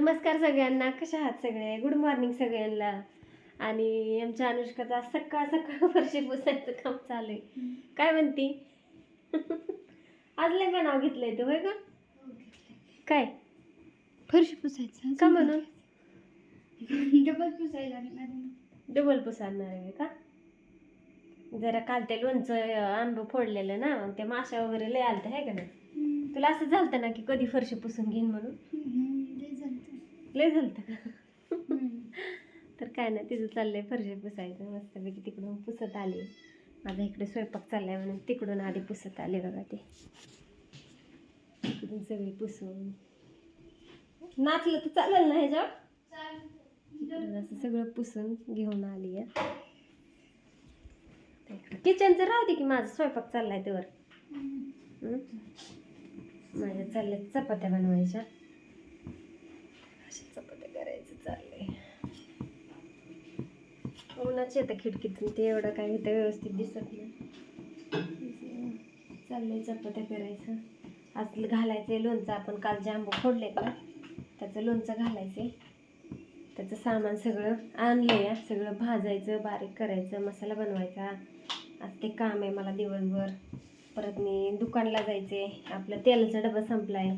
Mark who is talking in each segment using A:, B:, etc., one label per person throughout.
A: नमस्कार सगळ्यांना. कशा आहात सगळे? गुड मॉर्निंग सगळ्यांना. आणि आमच्या अनुष्काचा सकाळ सकाळ वर्षी पुसायचं काम चालू आहे. काय म्हणती? आज लय बनाव घेतलंय तू होय का? काय?
B: फरशी पुसायचं.
A: का म्हणून?
B: डबल पुसायला
A: डबल पुसारणार आहे का? जरा काल ते लोणचं आंब फोडलेलं ना मग ते माशा वगैरे लय आलतं आहे का नाही? तुला असं झालतं ना की कधी फरशी पुसून घेईन म्हणून? लय झालतं. का तर काय नाही तिचं चाललंय फरशी पुसायचं मस्तपैकी तिकडून पुसत आली. माझा इकडे स्वयंपाक चाललाय म्हणून तिकडून आधी पुसत आले बघा ते. तिकडून सगळी पुसून. नाचलं तर चालेल ना ह्याच्यावर? असं सगळं पुसून घेऊन आली आहे. किचनचं राहू दे की माझा स्वयंपाक चाललाय त्यावर? माझ्या चालल्या चपात्या बनवायच्या. अशा चपात्या करायचं चाललंय. उन्हाच येतं खिडकीतून ते एवढं काय इथं व्यवस्थित दिसत नाही. चाललंय चपात्या करायचं. आज घालायचं लोणचं आपण काल जांबू फोडले का त्याचं लोणचं घालायचं त्याचं सामान सगळं आणलंय या सगळं भाजायचं बारीक करायचं मसाला बनवायचा. आज ते काम आहे मला दिवसभर. परत मी दुकानला जायचे. आपलं तेलाचा डबा संपलाय.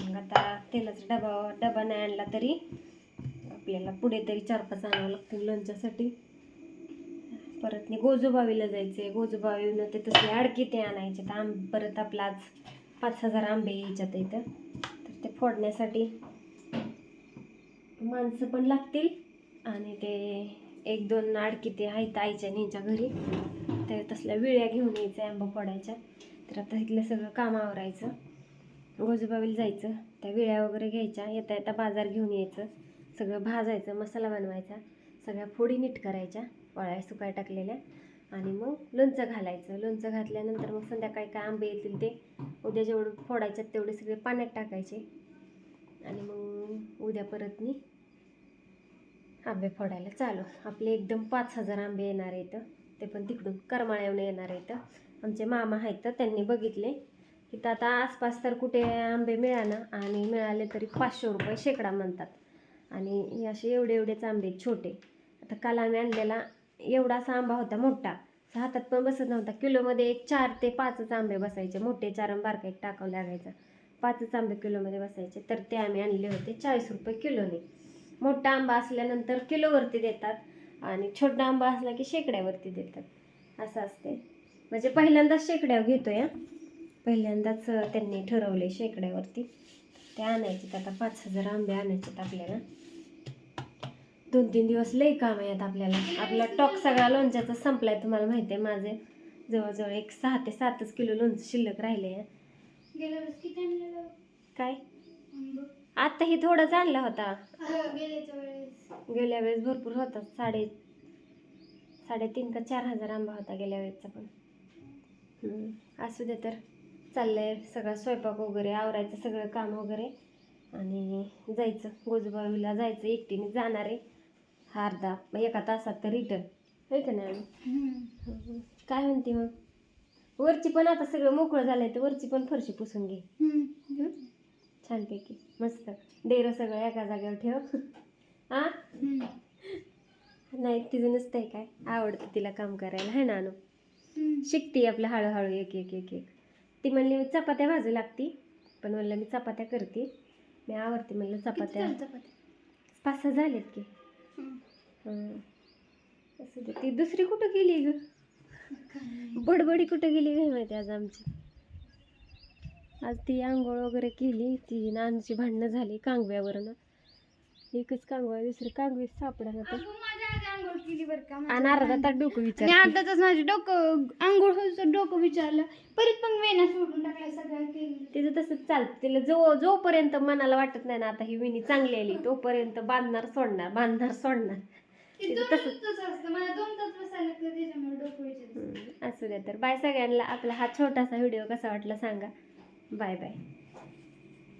A: मग आता तेलाचा डबा डबा नाही आणला तरी आपल्याला पुढे तरी चार पाच आणावं लागतील लोणच्यासाठी. परत मी गोजोबावीला जायचे. गोजोबावीनं ते तसे अडकी ते आणायचे. तर आंब परत आपला आज पाच हजार आंबे यायच्यात इथं. तर ते फोडण्यासाठी माणसं पण लागतील आणि ते एक दोन अडकी ते आहेत आईच्या न्यायच्या घरी. तर तसल्या विळ्या घेऊन यायचं आंबा फोडायच्या. तर आता इथलं सगळं काम आवरायचं. गोजोबावीला जायचं. त्या विळ्या वगैरे घ्यायच्या. येता येता बाजार घेऊन यायचं. सगळं भाजायचं मसाला बनवायचा. सगळ्या फोडी नीट करायच्या वळ्या सुकाय टाकलेल्या. आणि मग लोणचं घालायचं. लोणचं घातल्यानंतर मग संध्याकाळी काय आंबे येतील ते उद्या जेवढं फोडायच्यात तेवढे सगळे पाण्यात टाकायचे. आणि मग उद्या परत मी आंबे फोडायला चालू. आपले एकदम पाच हजार आंबे येणार आहेत. ते पण तिकडून करमाळ्याहून येणार आहेत. आमचे मामा आहेत तर त्यांनी बघितले. की तर आता आसपास तर कुठे आंबे मिळाना आणि मिळाले तरी पाचशे रुपये शेकडा म्हणतात. आणि हे असे एवढे एवढेच आंबे छोटे. आता काल आम्ही आणलेला एवढासा आंबा होता मोठा. हातात पण बसत नव्हता. किलोमध्ये एक चार ते पाचच आंबे बसायचे. मोठे चार बारका एक टाकावं लागायचा. पाचच आंबे किलोमध्ये बसायचे. तर ते आम्ही आणले होते चाळीस रुपये किलोने. मोठा आंबा असल्यानंतर किलोवरती देतात. आणि छोटा आंबा असला की शेकड्यावरती देतात. असं असते म्हणजे पहिल्यांदाच शेकड्यावर घेतो या पहिल्यांदाच त्यांनी ठरवले शेकड्यावरती. ते आणायचे आता पाच हजार आंबे आणायचे आपल्याला. दोन तीन दिवस लई काम आहे आता आपल्याला. आपला टॉक सगळा लोणच्याचा संपलाय तुम्हाला माहिती आहे माझे. जवळजवळ एक सहा ते सातच किलो लोणचं शिल्लक राहिले आहे काय?
B: आंबं?
A: आता ही थोडाच आणला होता. गेल्या वेळेस भरपूर होता. साडे साडेतीन का चार हजार आंबा होता गेल्या वेळेसचा पण. असू दे तर चाललंय सगळा स्वयंपाक वगैरे आवरायचं सगळं काम वगैरे. आणि जायचं गोजबावीला जायचं एकटीने जाणार आहे. हा अर्धा एका तासात तर रिटर्न होय का नाही. काय म्हणते मग? वरची पण आता सगळं मोकळं झालंय तर वरची पण फरशी पुसून घे. छानपैकी. मस्त. डेरं सगळं एका जागेवर ठेव. हा?
B: हम्म.
A: नाही तिचं नसतंय काय? आवडतं तिला काम करायला है ना. शिकते आपलं हळूहळू एक एक एक एक. ती म्हणली चपात्या भाजू लागती. पण म्हणलं मी चपात्या करते. मी आवडते. म्हणलं चपात्या? पाच सहा झालेत की. हं. असू ती दुसरी कुठं गेली ग. बडबडी कुठं गेली काय माहिती आज आमची? आज ती आंघोळ वगैरे केली. ती नानची भांडणं झाली कांगव्यावरनं. एकच कांगवा दुसरी कांगवी सापडा
B: माझ्या
A: आणि अर्धा तास डोकं विचार
B: अर्धा तास माझे डोकं आंघोळ होतं डोकं विचारलं. परत पण वेणा सोडून टाकला सगळं केलं.
A: तिचं तसंच चालतं. तिला जो जोपर्यंत मनाला वाटत नाही ना आता ही विणी चांगली आली तोपर्यंत बांधणार सोडणार बांधणार सोडणार. तिचं तसंच-
B: तास असतं. मला दोन तास बसायला लागतं त्याच्यामुळे डोकं विचारलं
A: हम्म, असू द्या तर. बाय सगळ्यांना. आपला हा छोटासा व्हिडिओ कसा वाटला सांगा. Bye bye.